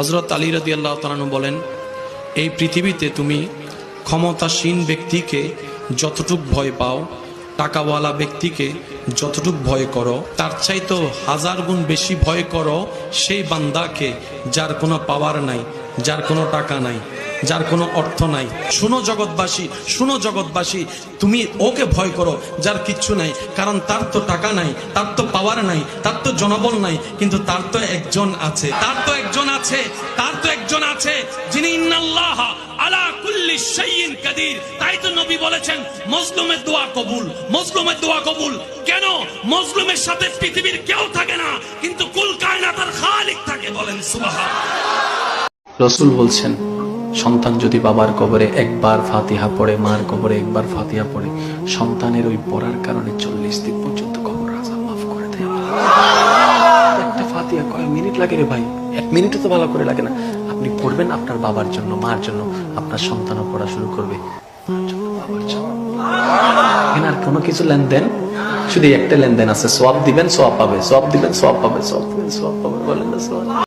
হজরত আলী রদি আল্লাহ তালানু বলেন, এই পৃথিবীতে তুমি ক্ষমতাসীন ব্যক্তিকে যতটুক ভয় পাও, টাকাওয়ালা ব্যক্তিকে যতটুক ভয় করো, তার চাইতো হাজার গুণ বেশি ভয় করো সেই বান্দাকে যার কোনো পাওয়ার নাই, যার কোনো টাকা নাই, যার কোনো অর্থ নাই। শুনো জগৎবাসী শুনো জগৎবাসী, তুমি ওকে ভয় করো যার কিচ্ছু নাই, কারণ তার তো টাকা নাই, তার তো পাওয়ার নাই, তার তো জনবল নাই, কিন্তু তার তো একজন আছে, তার তো একজন আছে, তার তো একজন আছে, যিনি ইন্নাল্লাহ আলা কুল্লি শাইইন কাদির। তাই তো নবী বলেছেন, মজলুমের দোয়া কবুল, মজলুমের দোয়া কবুল। কেন? মজলুমের সাথে পৃথিবীর কেউ থাকে না, কিন্তু কুল কায়নাতের খালিক থাকে বলেন সুবহান রসুল বলছেন, সন্তান যদি বাবার কবরে একবার ফাতিহা পড়ে, মার কবরে একবার ফাতিহা পড়ে, সন্তানের ওই পড়ার কারণে চল্লিশ দিন পর্যন্ত কবর আল্লাহ। কয় মিনিট লাগে রে ভাই? এক মিনিটও তো ভালো করে লাগে না। আপনি আপনার বাবার জন্য, মার জন্য। আপনার সন্তানও পড়া শুরু করবে। কোনো কিছু লেনদেন? শুধু একটা লেনদেন আছে। সব দিবেন সব পাবে। সব দিবেন সব পাবে সব দিবেন সব পাবে। বলেন না